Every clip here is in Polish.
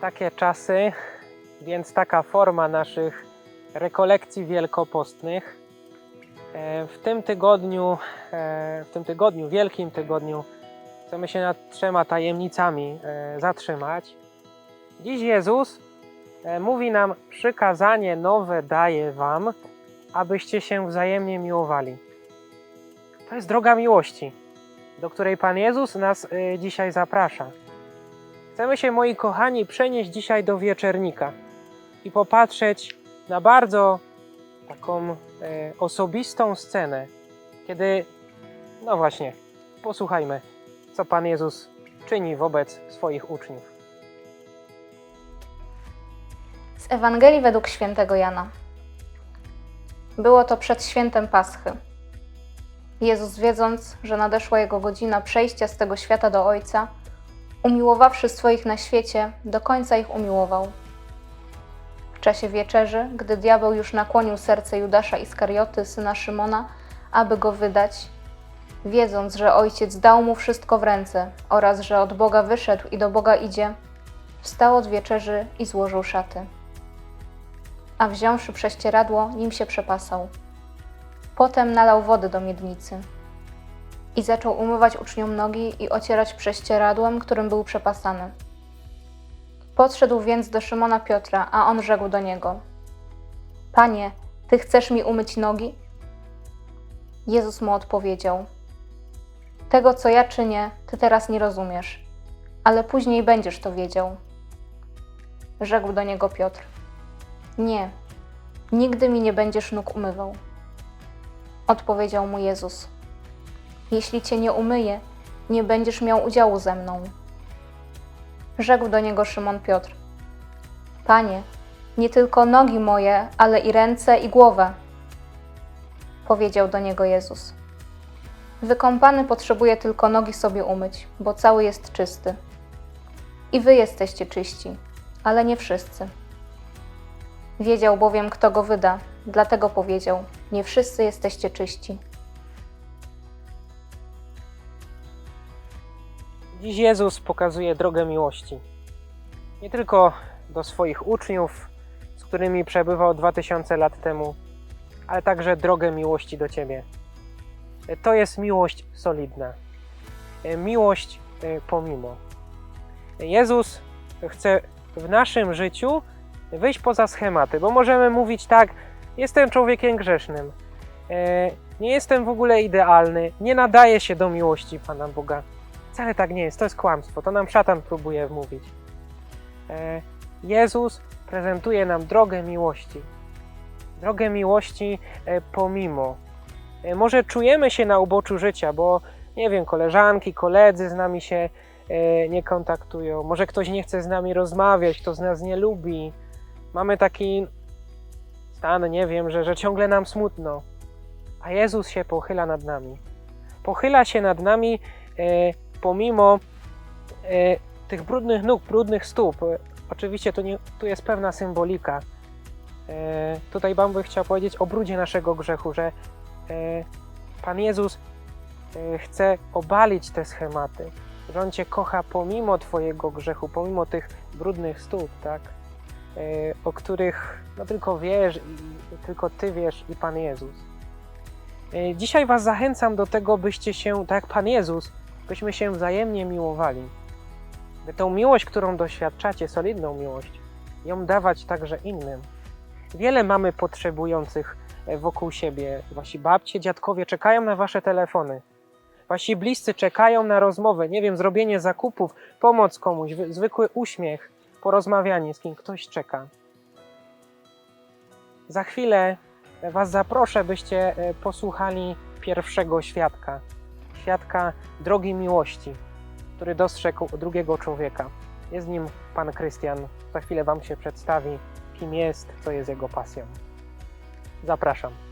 takie czasy, więc taka forma naszych rekolekcji wielkopostnych. E, W tym tygodniu, e, w tym tygodniu, wielkim tygodniu, chcemy się nad trzema tajemnicami e, zatrzymać. Dziś Jezus mówi nam: Przykazanie nowe daję Wam, abyście się wzajemnie miłowali. To jest droga miłości, do której Pan Jezus nas dzisiaj zaprasza. Chcemy się, moi kochani, przenieść dzisiaj do wieczernika i popatrzeć na bardzo taką e, osobistą scenę, kiedy, no właśnie, posłuchajmy, co Pan Jezus czyni wobec swoich uczniów. Z Ewangelii według świętego Jana. Było to przed świętem Paschy. Jezus, wiedząc, że nadeszła jego godzina przejścia z tego świata do Ojca, umiłowawszy swoich na świecie, do końca ich umiłował. W czasie wieczerzy, gdy diabeł już nakłonił serce Judasza Iskarioty, syna Szymona, aby go wydać, wiedząc, że Ojciec dał mu wszystko w ręce oraz że od Boga wyszedł i do Boga idzie, wstał od wieczerzy i złożył szaty a wziąwszy prześcieradło, nim się przepasał. Potem nalał wody do miednicy i zaczął umywać uczniom nogi i ocierać prześcieradłem, którym był przepasany. Podszedł więc do Szymona Piotra, a on rzekł do niego: Panie, ty chcesz mi umyć nogi? Jezus mu odpowiedział: Tego, co ja czynię, ty teraz nie rozumiesz, ale później będziesz to wiedział. Rzekł do niego Piotr: nie, nigdy mi nie będziesz nóg umywał. Odpowiedział mu Jezus: Jeśli cię nie umyję, nie będziesz miał udziału ze mną. Rzekł do niego Szymon Piotr: Panie, nie tylko nogi moje, ale i ręce i głowę. Powiedział do niego Jezus: Wykąpany potrzebuje tylko nogi sobie umyć, bo cały jest czysty. I wy jesteście czyści, ale nie wszyscy. Wiedział bowiem, kto go wyda, dlatego powiedział: Nie wszyscy jesteście czyści. Dziś Jezus pokazuje drogę miłości. Nie tylko do swoich uczniów, z którymi przebywał 2000 lat temu, ale także drogę miłości do Ciebie. To jest miłość solidna. Miłość e, pomimo. Jezus chce w naszym życiu wyjść poza schematy, bo możemy mówić tak, jestem człowiekiem grzesznym, e, nie jestem w ogóle idealny, nie nadaję się do miłości Pana Boga. Wcale tak nie jest, to jest kłamstwo, to nam szatan próbuje wmówić. E, Jezus prezentuje nam drogę miłości. Drogę miłości e, pomimo. E, Może czujemy się na uboczu życia, bo nie wiem, koleżanki, koledzy z nami się nie kontaktują, może ktoś nie chce z nami rozmawiać, kto z nas nie lubi. Mamy taki stan, nie wiem, że, że ciągle nam smutno, a Jezus się pochyla nad nami. Pochyla się nad nami pomimo e, tych brudnych nóg, brudnych stóp. E, oczywiście tu, nie, tu jest pewna symbolika. E, tutaj by chciał powiedzieć o brudzie naszego grzechu, że Pan Jezus chce obalić te schematy, że On Cię kocha pomimo Twojego grzechu, pomimo tych brudnych stóp, tak? O których no, tylko wiesz i tylko Ty wiesz i Pan Jezus. Dzisiaj Was zachęcam do tego, byście się, tak jak Pan Jezus, byśmy się wzajemnie miłowali. By tą miłość, którą doświadczacie, solidną miłość, ją dawać także innym. Wiele mamy potrzebujących e, wokół siebie. Wasi babcie, dziadkowie czekają na wasze telefony. Wasi bliscy czekają na rozmowę, nie wiem, zrobienie zakupów, pomoc komuś, wy- zwykły uśmiech, porozmawianie z kim ktoś czeka. Za chwilę Was zaproszę, byście e, posłuchali pierwszego świadka. Świadka drogi miłości, który dostrzegł drugiego człowieka. Jest nim pan Krystian. Za chwilę Wam się przedstawi, kim jest, co jest jego pasją. Zapraszam.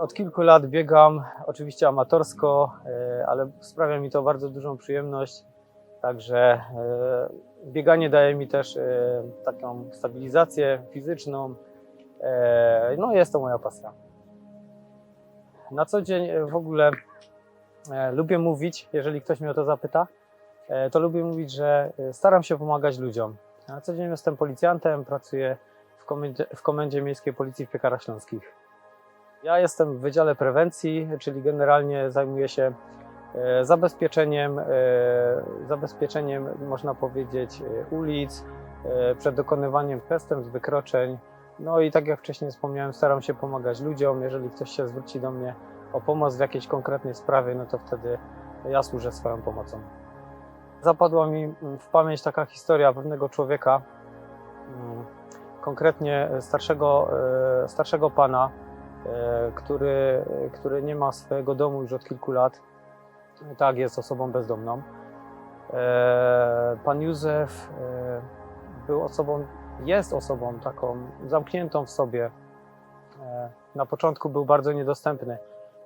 Od kilku lat biegam, oczywiście amatorsko, e, ale sprawia mi to bardzo dużą przyjemność. Także e, bieganie daje mi też e, taką stabilizację fizyczną. E, no jest to moja pasja. Na co dzień e, w ogóle e, lubię mówić, jeżeli ktoś mnie o to zapyta, e, to lubię mówić, że e, staram się pomagać ludziom. Na co dzień jestem policjantem, pracuję w komendzie, w komendzie Miejskiej Policji w Piekarach Śląskich. Ja jestem w Wydziale Prewencji, czyli generalnie zajmuję się e, zabezpieczeniem, e, zabezpieczeniem można powiedzieć, e, ulic, przed dokonywaniem przestępstw, wykroczeń. No i tak jak wcześniej wspomniałem, staram się pomagać ludziom. Jeżeli ktoś się zwróci do mnie o pomoc w jakiejś konkretnej sprawie, no to wtedy ja służę swoją pomocą. Zapadła mi w pamięć taka historia pewnego człowieka, mm, konkretnie starszego, starszego pana, który, który nie ma swojego domu już od kilku lat. Tak, jest osobą bezdomną. E, Pan Józef e, był osobą, jest osobą taką zamkniętą w sobie. E, Na początku był bardzo niedostępny.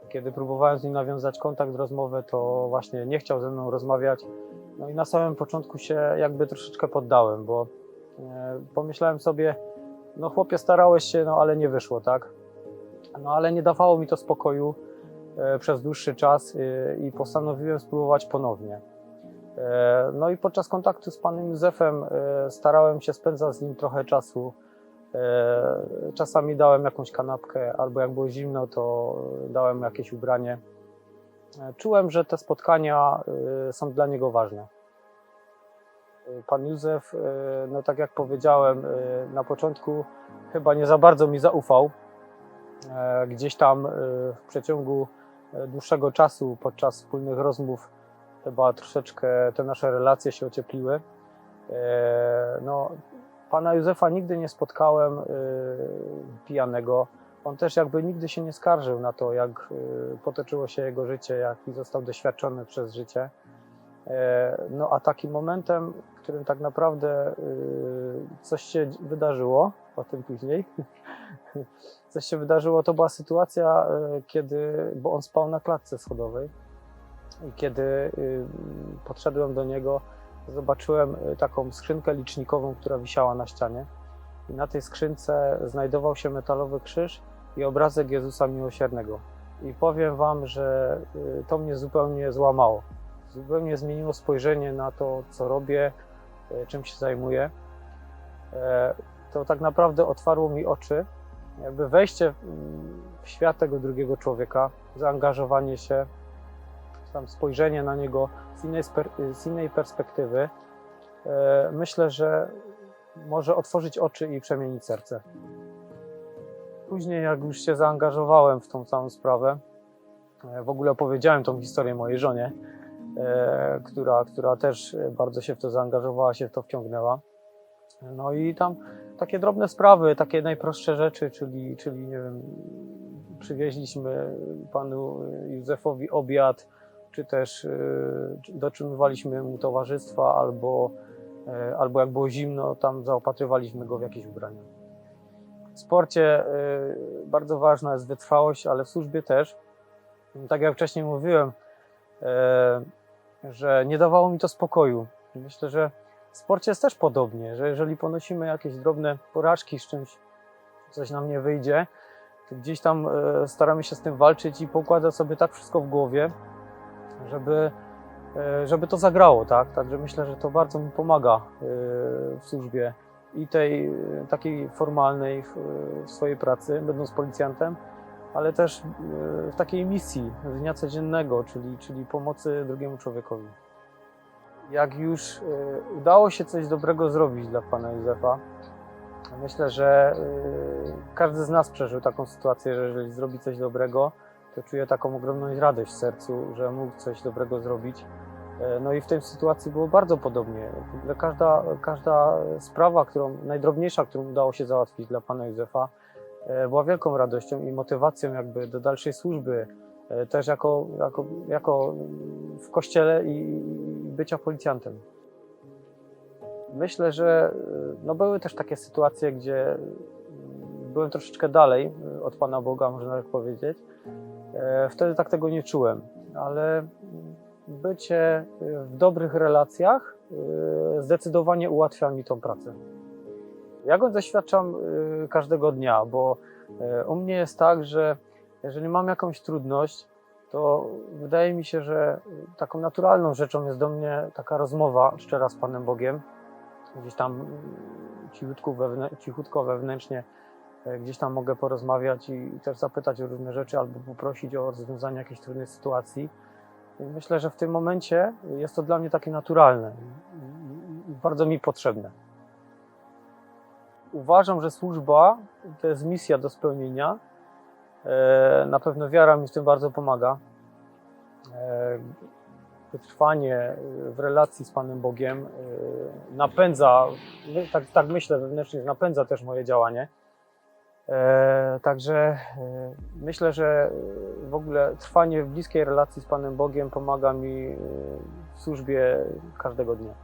Kiedy próbowałem z nim nawiązać kontakt, rozmowę, to właśnie nie chciał ze mną rozmawiać. No i na samym początku się jakby troszeczkę poddałem, bo e, pomyślałem sobie, no chłopie, starałeś się, no ale nie wyszło, tak? No ale nie dawało mi to spokoju e, przez dłuższy czas e, i postanowiłem spróbować ponownie. E, No i podczas kontaktu z panem Józefem starałem się spędzać z nim trochę czasu. Czasami dałem jakąś kanapkę, albo jak było zimno, to dałem jakieś ubranie. Czułem, że te spotkania są dla niego ważne. Pan Józef, no tak jak powiedziałem, na początku chyba nie za bardzo mi zaufał. E, Gdzieś tam e, w przeciągu e, dłuższego czasu, podczas wspólnych rozmów, chyba troszeczkę te nasze relacje się ociepliły. No, pana Józefa nigdy nie spotkałem pijanego. On też jakby nigdy się nie skarżył na to, jak potoczyło się jego życie, jaki został doświadczony przez życie. No a takim momentem, w którym tak naprawdę coś się wydarzyło, o tym później, coś się wydarzyło, to była sytuacja, e, kiedy, bo on spał na klatce schodowej i kiedy y, podszedłem do niego, zobaczyłem y, taką skrzynkę licznikową, która wisiała na ścianie. I na tej skrzynce znajdował się metalowy krzyż i obrazek Jezusa Miłosiernego. I powiem Wam, że y, to mnie zupełnie złamało. Zupełnie zmieniło spojrzenie na to, co robię, czym się zajmuję. E, To tak naprawdę otwarło mi oczy. Jakby wejście w- świat tego drugiego człowieka, zaangażowanie się, tam spojrzenie na niego z innej, z innej perspektywy, e, myślę, że może otworzyć oczy i przemienić serce. Później, jak już się zaangażowałem w tą całą sprawę, e, w ogóle opowiedziałem tą historię mojej żonie, e, która, która też bardzo się w to zaangażowała, się w to wciągnęła. No i tam takie drobne sprawy, takie najprostsze rzeczy, czyli, czyli nie wiem, przywieźliśmy panu Józefowi obiad, czy też y, dotrzymywaliśmy mu towarzystwa, albo, y, albo jak było zimno, tam zaopatrywaliśmy go w jakieś ubrania. W sporcie y, bardzo ważna jest wytrwałość, ale w służbie też. Tak jak wcześniej mówiłem, że nie dawało mi to spokoju. Myślę, że w sporcie jest też podobnie, że jeżeli ponosimy jakieś drobne porażki z czymś, coś nam nie wyjdzie, to gdzieś tam y, staramy się z tym walczyć i poukładać sobie tak wszystko w głowie, żeby, e, żeby to zagrało, tak? Także myślę, że to bardzo mi pomaga e, w służbie i tej e, takiej formalnej w, swojej pracy, będąc policjantem, ale też e, w takiej misji dnia codziennego, czyli, czyli pomocy drugiemu człowiekowi. Jak już e, udało się coś dobrego zrobić dla pana Józefa, myślę, że e, każdy z nas przeżył taką sytuację, że jeżeli zrobi coś dobrego, to czuję taką ogromną radość w sercu, że mógł coś dobrego zrobić. E, No i w tej sytuacji było bardzo podobnie. Każda, każda sprawa, którą, najdrobniejsza, którą udało się załatwić dla pana Józefa, była wielką radością i motywacją jakby do dalszej służby, też jako, jako, jako w kościele i bycia policjantem. Myślę, że e, no były też takie sytuacje, gdzie byłem troszeczkę dalej e, od Pana Boga, można tak powiedzieć. E, Wtedy tak tego nie czułem, ale bycie w dobrych relacjach, e, e, zdecydowanie ułatwia mi tą pracę. Ja go doświadczam e, każdego dnia, bo e, u mnie jest tak, że jeżeli mam jakąś trudność, to wydaje mi się, że taką naturalną rzeczą jest do mnie taka rozmowa szczera z Panem Bogiem. Gdzieś tam cichutko, wewnę, cichutko wewnętrznie e, gdzieś tam mogę porozmawiać i, też zapytać o różne rzeczy albo poprosić o rozwiązanie jakiejś trudnej sytuacji. Myślę, że w tym momencie jest to dla mnie takie naturalne i bardzo mi potrzebne. Uważam, że służba to jest misja do spełnienia. E, Na pewno wiara mi w tym bardzo pomaga. E, Wytrwanie w relacji z Panem Bogiem e, napędza, my- tak, tak myślę wewnętrznie, napędza też moje działanie. Także myślę, że w ogóle trwanie w bliskiej relacji z Panem Bogiem pomaga mi w służbie każdego dnia.